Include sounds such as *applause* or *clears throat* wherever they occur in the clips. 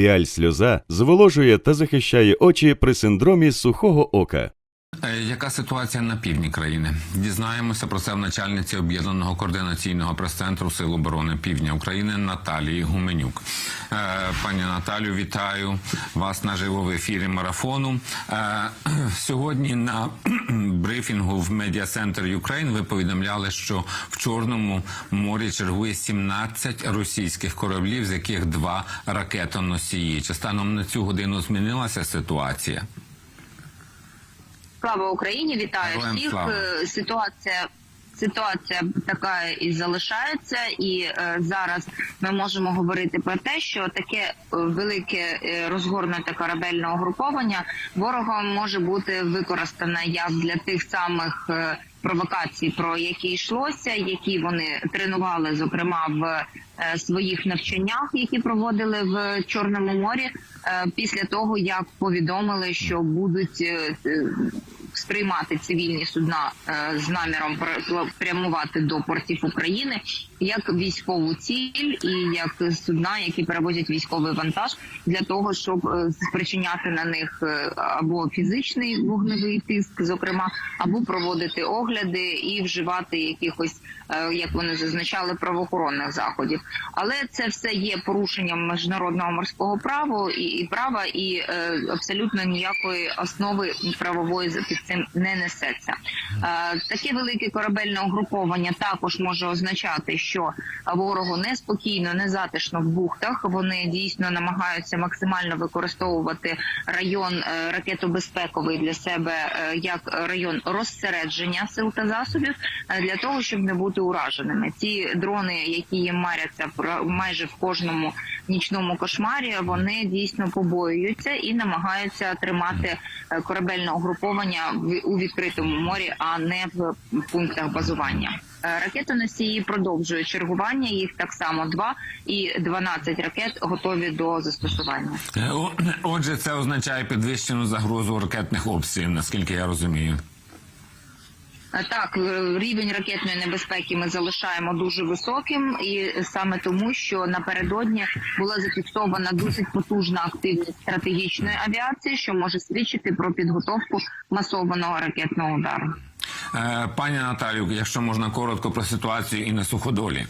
Піаль сльоза зволожує та захищає очі при синдромі сухого ока. Е, Яка ситуація на півдні країни? Дізнаємося про це в начальниці об'єднаного координаційного прес-центру Сил оборони Півдня України Наталії Гуменюк. Е, Пані Наталю, вітаю вас наживо в ефірі марафону. Е, Сьогодні на *clears throat* брифінгу в Media Center Ukraine ви повідомляли, що в Чорному морі чергує 17 російських кораблів, з яких два ракетоносії. Чи станом на цю годину змінилася ситуація? Слава Україні! Вітаю всіх. Е, Ситуація. Ситуація така і залишається, і е, зараз ми можемо говорити про те, що таке е, велике е, розгорнуте корабельне угруповання ворогом може бути використане як для тих самих е, провокацій, про які йшлося, які вони тренували, зокрема в е, своїх навчаннях, які проводили в Чорному морі, після того як повідомили, що будуть сприймати цивільні судна е, з наміром пр- прямувати до портів України як військову ціль і як судна, які перевозять військовий вантаж для того, щоб е, спричиняти на них е, або фізичний вогневий тиск, зокрема, або проводити огляди і вживати якихось, як вони зазначали, правоохоронних заходів. Але це все є порушенням міжнародного морського права і, права, і абсолютно ніякої основи правової за- цим не несеться. Е, таке велике корабельне угруповання також може означати, що ворогу неспокійно, незатишно в бухтах. Вони дійсно намагаються максимально використовувати район е, ракетобезпековий для себе е, як район розсередження сил та засобів для того, щоб не бути ураженими. Ті дрони, які їм маряться майже в кожному нічному кошмарі, вони дійсно побоюються і намагаються тримати корабельне угруповання у відкритому морі, а не в пунктах базування. Е, Ракетоносії продовжують чергування. Їх так само два і 12 ракет готові до застосування. Е, Отже, це означає підвищену загрозу ракетних обстрілів, наскільки я розумію. Е, Так, е, рівень ракетної небезпеки ми залишаємо дуже високим, і саме тому, що напередодні була зафіксована досить потужна активність стратегічної авіації, що може свідчити про підготовку масованого ракетного удару. Е, Пані Наталю, якщо можна коротко про ситуацію і на суходолі.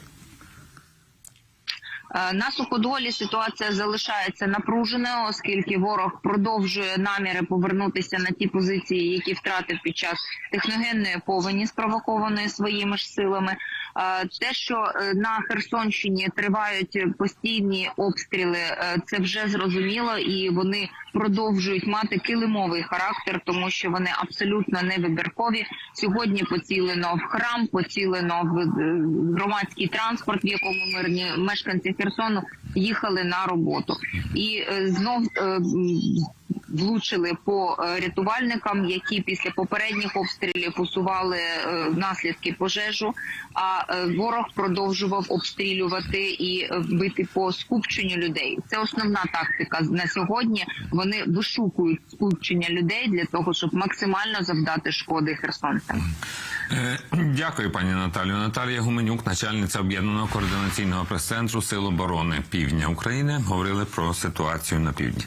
Е, На суходолі ситуація залишається напруженою, оскільки ворог продовжує наміри повернутися на ті позиції, які втратив під час техногенної повені, спровокованої своїми ж силами. Е, Те, що е, на Херсонщині тривають постійні обстріли, це вже зрозуміло, і вони продовжують мати килимовий характер, тому що вони абсолютно не вибіркові. Сьогодні поцілено в храм, поцілено в громадський транспорт, в якому мирні мешканці Херсону їхали на роботу, і е, знов е, влучили по е, рятувальникам, які після попередніх обстрілів усували е, наслідки пожежу. А е, ворог продовжував обстрілювати і бити по скупченню людей. Це основна тактика на сьогодні. Вони вишукують скупчення людей для того, щоб максимально завдати шкоди херсонцям. Дякую, пані Наталію. Наталія Гуменюк, начальниця об'єднаного координаційного прес-центру Сил оборони Півдня України, говорили про ситуацію на півдні.